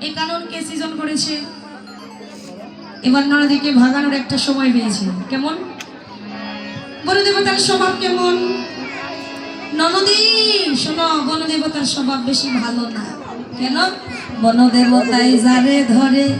একানোর কে season করেছে? এবার নরদিকে ভাগানোর একটা সময় পেয়েছে। কেমন? বনদেবতার স্বভাব কেমন? ননদী শোনো, বনদেবতার স্বভাব বেশি ভালো না। কেন? বনদেবতায় যারে ধরে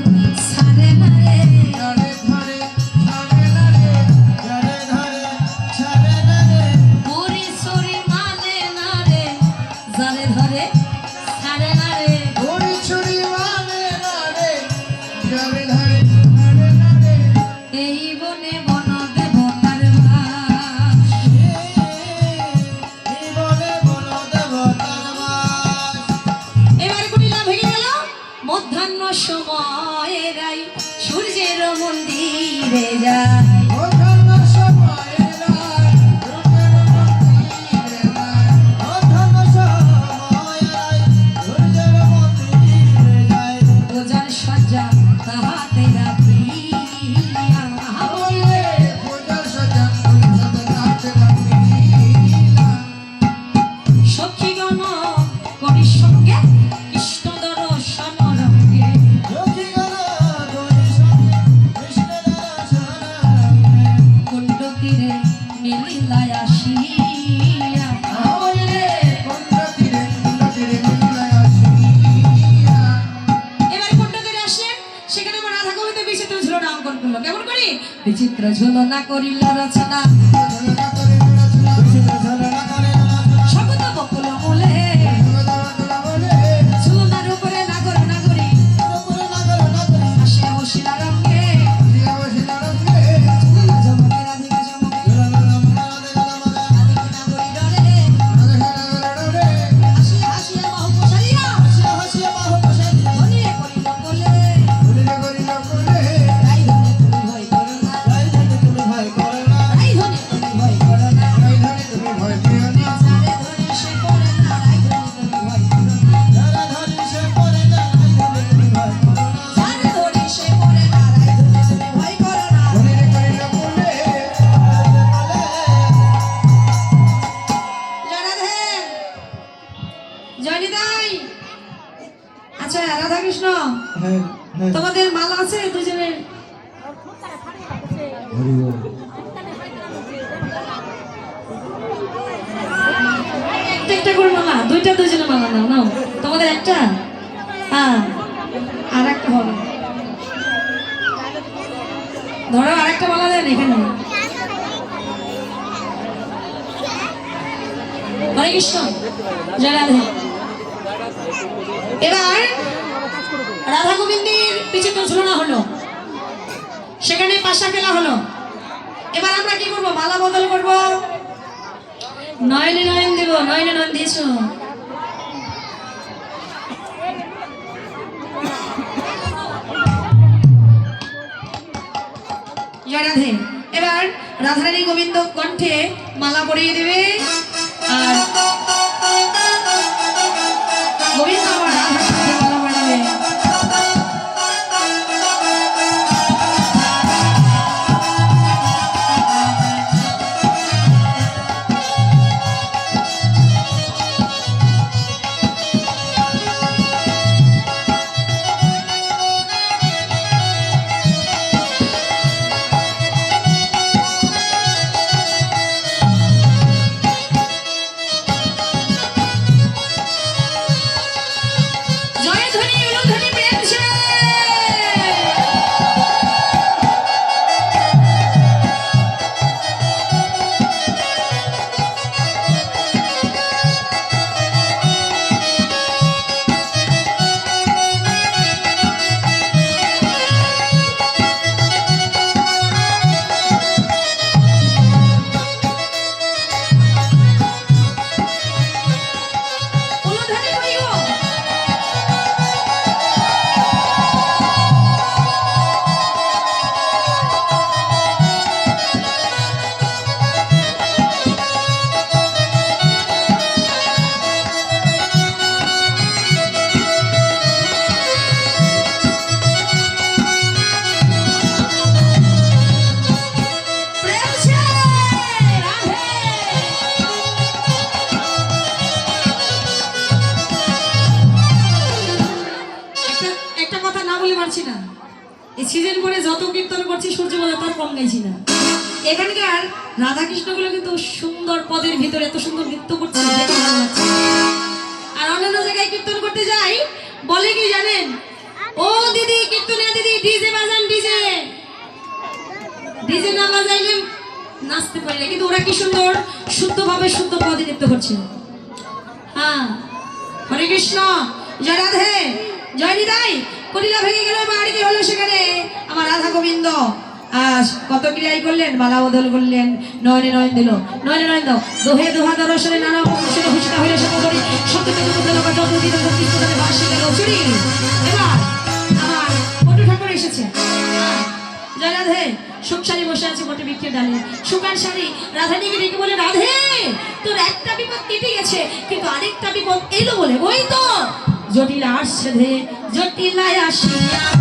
চিত্র ঝুলনা করিল রচনা। হরি একটা করে মালা, দুইটা দুজনে মালা নাও নাও। তোমাদের একটা? হ্যাঁ। আর একটা হবে ধরো আরেকটা মালা দেন এখানে। হরে কৃষ্ণ জয় এবার রাধা গোবিন্দের পিছনে ঝুলনা হলো। সেখানে পাশা খেলা হলো। এবার আমরা কি করব? মালা বদল করব। নয়নে নয়ন দেব, নয়নে নয়ন দিয়েছ। এবার রাধারানী গোবিন্দ কণ্ঠে মালা পরিয়ে দেবে। আর সিজন করে যত কীর্তন করছি, সূর্য বলে তার কম গাইছি না। এখানকার রাধাকৃষ্ণগুলো কিন্তু সুন্দর পদের ভিতরে এত সুন্দর নৃত্য করছে আর অন্যান্য জায়গায় কীর্তন করতে যাই, বলে কি জানেন? ও দিদি, কীর্তনে দিদি, ডিজে বাজান, ডিজে। ডিজে না বাজাইলে নাচতে পারি না, কিন্তু ওরা কি সুন্দর, শুদ্ধভাবে শুদ্ধ পদে নৃত্য করছে। হ্যাঁ হরে কৃষ্ণ, জয় রাধে, জয় নিদাই কলিলা ভেঙে গেল বাড়ি হলো সেখানে আমার রাধা গোবিন্দ। কত ক্রিয়াই করলেন মালা বদল করলেন, নয়নে নয়ন দিল, নয়নে নয়ন দাও। দোহে দোহা দর্শনে নানা অপকর্ষণ ভূষিত হইলে সব করি সত্যকে এবার আমার পটু ঠাকুর এসেছে। জয় সুখ শাড়ি বসে আছে বটে বৃক্ষের ডালে। সুখার শাড়ি রাধানীকে ডেকে বলে, রাধে, তোর একটা বিপদ কেটে গেছে, কিন্তু আরেকটা বিপদ এলো বলে, ওই তো জটিল আসছে ধে জটিলায় আসিয়া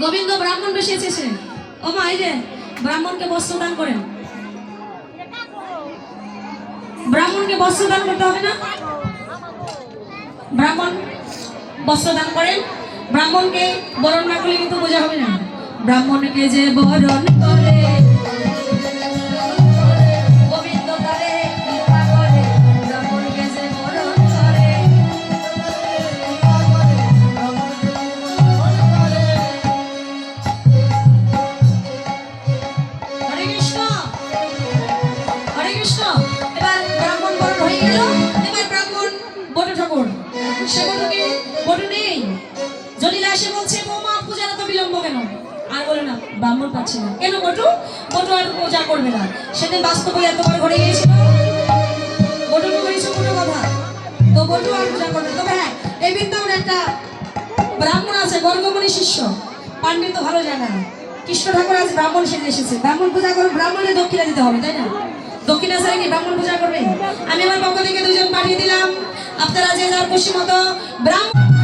গোবিন্দ ব্রাহ্মণ বেশি এসেছে। ও মা, এই ব্রাহ্মণকে বস্ত্র দান করেন। ব্রাহ্মণকে বস্ত্র দান করতে হবে না? ব্রাহ্মণ বস্ত্র দান করেন। ব্রাহ্মণকে বরণ না করলে কিন্তু বোঝা হবে না। ব্রাহ্মণকে যে বরণ করে বটু নেই। জলিলা এসে বলছে, বৌমা পূজার এত বিলম্ব কেন? আর বলে না, ব্রাহ্মণ পাচ্ছে না। কেন বটু? বটু আর পূজা করবে না। সেদিন বাস্তবে এতবার ঘরে গিয়েছিল। বটুকে বলেছে কোনো কথা তো বটু আর পূজা করবে তবে হ্যাঁ এই বৃন্দাবনে একটা ব্রাহ্মণ আছে গর্গমণি শিষ্য। পাণ্ডিত ভালো জানে কৃষ্ণ ঠাকুর আজ ব্রাহ্মণ সেজে এসেছে। ব্রাহ্মণ পূজা করে ব্রাহ্মণের দক্ষিণা দিতে হবে, তাই না? দক্ষিণা ছাড়া কি ব্রাহ্মণ পূজা করবে? আমি আমার পক্ষ থেকে দুজন পাঠিয়ে দিলাম। আপনারা যে যার খুশি মতো ব্রাহ্মণ